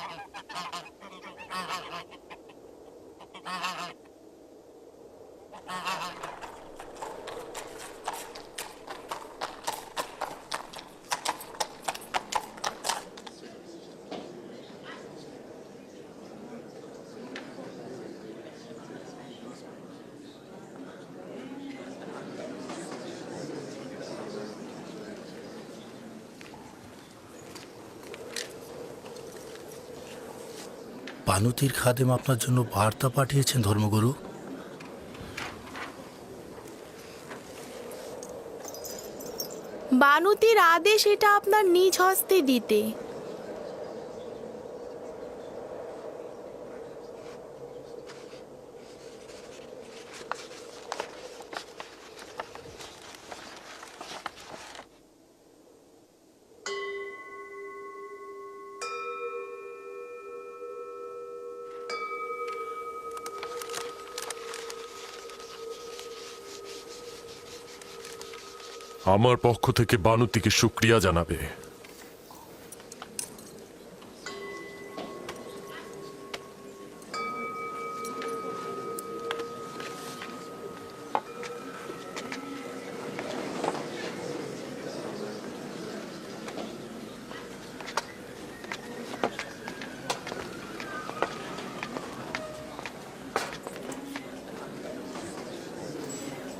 Ha ha ha. বানুতির খাদেম আপনার জন্য বার্তা পাঠিয়েছেন ধর্মগুরু? বানুতির আদেশ এটা আপনার নিজ হস্তে দিতে। আমার পক্ষ থেকে বানুতিকে শুক্রিয়া জানাবে।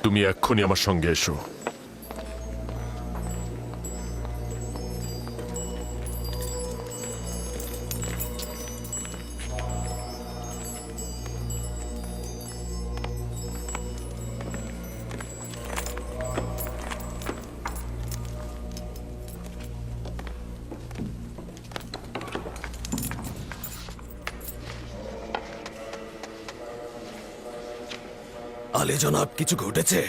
তুমি এক্ষুনি আমার সঙ্গে এসো। আলে জনাব, কিছু ঘটেছে?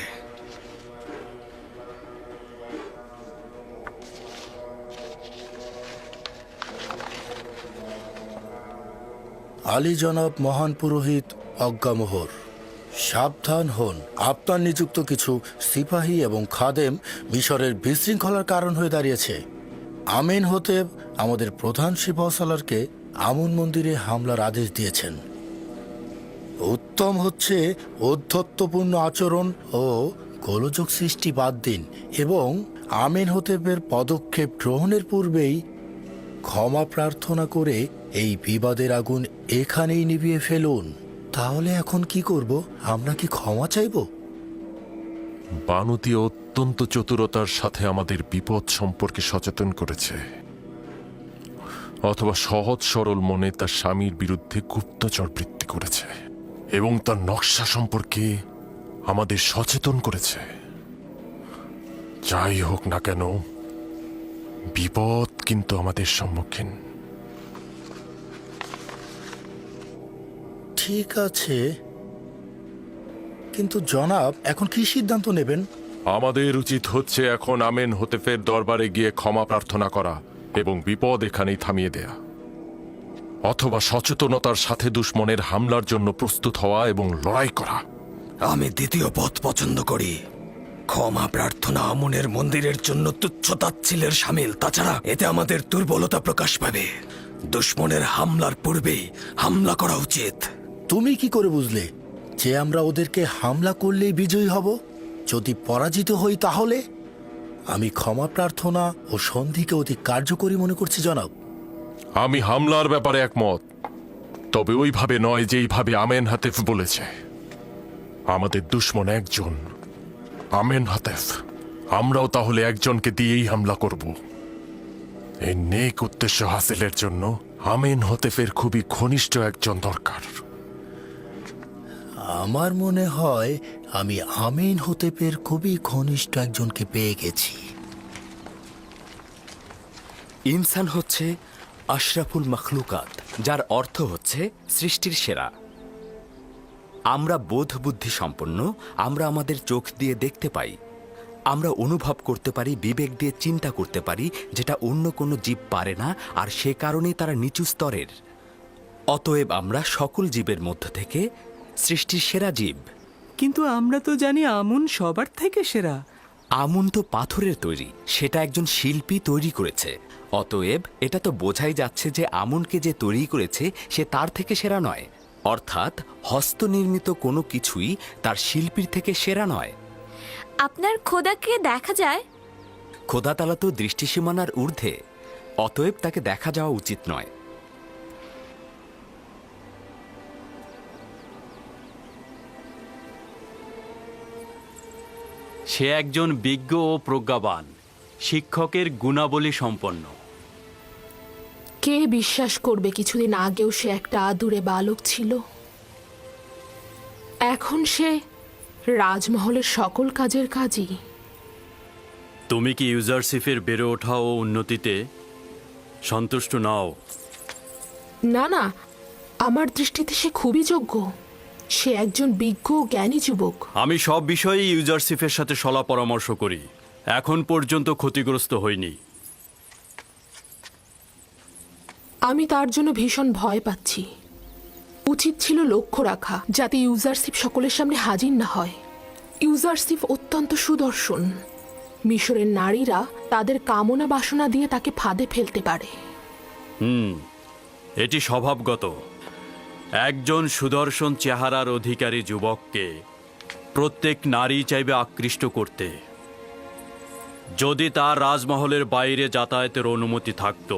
আলী জনাব মহান পুরোহিত অজ্ঞামোহর, সাবধান হন। আপনার নিযুক্ত কিছু সিপাহী এবং খাদেম মিশরের বিশৃঙ্খলার কারণ হয়ে দাঁড়িয়েছে। আমিন হতে আমাদের প্রধান সিপাহসালারকে আমন মন্দিরে হামলার আদেশ দিয়েছেন। উত্তম হচ্ছে ঔদ্ধত্যপূর্ণ আচরণ ও গোলযোগ সৃষ্টি বাদ দিন এবং আমিন হতেবের পদক্ষেপ গ্রহণের পূর্বেই ক্ষমা প্রার্থনা করে এই বিবাদের আগুন এখানেই নিভিয়ে ফেলুন। তাহলে এখন কি করব? আমরা কি ক্ষমা চাইব? বানুতি অত্যন্ত চতুরতার সাথে আমাদের বিপদ সম্পর্কে সচেতন করেছে। অথবা সহজ সরল মনে তার স্বামীর বিরুদ্ধে গুপ্তচর বৃত্তি করেছে। এবং তার নকশা সম্পর্কে আমাদের সচেতন করেছে। যাই হোক না কেন বিপদ কিন্তু আমাদের সম্মুখীন। ঠিক আছে। কিন্তু জনাব এখন কি সিদ্ধান্ত নেবেন? আমাদের উচিত হচ্ছে এখন আমেন হতেফের দরবারে গিয়ে ক্ষমা প্রার্থনা করা এবং বিপদ এখানেই থামিয়ে দেয়া। অথবা সচেতনতার সাথে দুশ্মনের হামলার জন্য প্রস্তুত হওয়া এবং লড়াই করা। আমি দ্বিতীয় পথ পছন্দ করি। ক্ষমা প্রার্থনা আমনের মন্দিরের জন্য তুচ্ছ তাচ্ছিলের সামিল। তাছাড়া এতে আমাদের দুর্বলতা প্রকাশ পাবে। দুশ্মনের হামলার পূর্বেই হামলা করা উচিত। তুমি কি করে বুঝলে যে আমরা ওদেরকে হামলা করলেই বিজয়ী হব? যদি পরাজিত হই তাহলে? আমি ক্ষমা প্রার্থনা ও সন্ধিকে অতি কার্যকরী মনে করছি জনাব। আমি হামলার ব্যাপারে একমত। তবে ওইভাবে নয় যেইভাবে আমেন হাতেফ বলেছে। আমাদের দুশ্মন একজন আমেন হাতেফ। আমরাও তাহলে একজনকে দিয়েই হামলা করব। এই নেক উদ্দেশ্য হাসিলের জন্য আমেন হতেফের খুবই ঘনিষ্ঠ একজন দরকার। আমার মনে হয় আমি আমিন হতেপের খুবই ঘনিষ্ঠ একজনকে পেয়ে গেছি। ইনসান হচ্ছে আশরাফুল মখলুকাত যার অর্থ হচ্ছে সৃষ্টির সেরা। আমরা বোধ বুদ্ধি সম্পন্ন আমরা আমাদের চোখ দিয়ে দেখতে পাই। আমরা অনুভব করতে পারি বিবেক দিয়ে চিন্তা করতে পারি যেটা অন্য কোনো জীব পারে না আর সে কারণেই তারা নিচু স্তরের। অতএব আমরা সকল জীবের মধ্য থেকে সৃষ্টির সেরা জীব। কিন্তু আমরা তো জানি আমুন সবার থেকে সেরা। আমুন তো পাথরের তৈরি সেটা একজন শিল্পী তৈরি করেছে। অতএব এটা তো বোঝাই যাচ্ছে যে আমনকে যে তৈরি করেছে সে তার থেকে সেরা নয়। অর্থাৎ হস্তনির্মিত কোনো কিছুই তার শিল্পীর থেকে সেরা নয়। আপনার খোদাকে দেখা যায়? খোদাতালা তো দৃষ্টিসীমানার ঊর্ধ্বে অতএব তাকে দেখা যাওয়া উচিত নয়। সে একজন বিজ্ঞ ও প্রজ্ঞাবান শিক্ষকের গুণাবলী সম্পন্ন। কে বিশ্বাস করবে কিছুদিন আগেও সে একটা আদুরে বালক ছিল? এখন সে রাজমহলের সকল কাজের কাজই। তুমি কি ইউজারশিপের বেড়ে ওঠা ও উন্নতিতে সন্তুষ্ট নাও? না না আমার দৃষ্টিতে সে খুবই যোগ্য। সে একজন বিজ্ঞ ও জ্ঞানী যুবক। আমি সব বিষয়েই ইউজারশিপের সাথে সলা পরামর্শ করি। এখন পর্যন্ত ক্ষতিগ্রস্ত হইনি। আমি তার জন্য ভীষণ ভয় পাচ্ছি। উচিত ছিল লক্ষ্য রাখা, যাতে ইউজারশিপ সকলের সামনে হাজির না হয়। ইউজারশিপ অত্যন্ত সুদর্শন। মিশরের নারীরা তাদের কামনা বাসনা দিয়ে তাকে ফাঁদে ফেলতে পারে। হুম, এটি স্বভাবগত। একজন সুদর্শন চেহারার অধিকারী যুবককে প্রত্যেক নারী চাইবে আকৃষ্ট করতে। যদি তার রাজমহলের বাইরে যাতায়াতের অনুমতি থাকত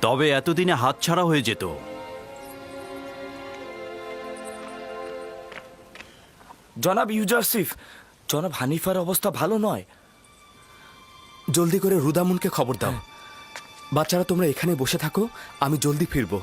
তবে এতদিনে হাত ছাড়া হয়ে যেত। জনাব ইউজারসিফ, জনাব হানিফার অবস্থা ভালো নয়। জলদি করে রুদামুনকে খবর দাও। বাচ্চারা, তোমরা এখানে বসে থাকো, আমি জলদি ফিরবো।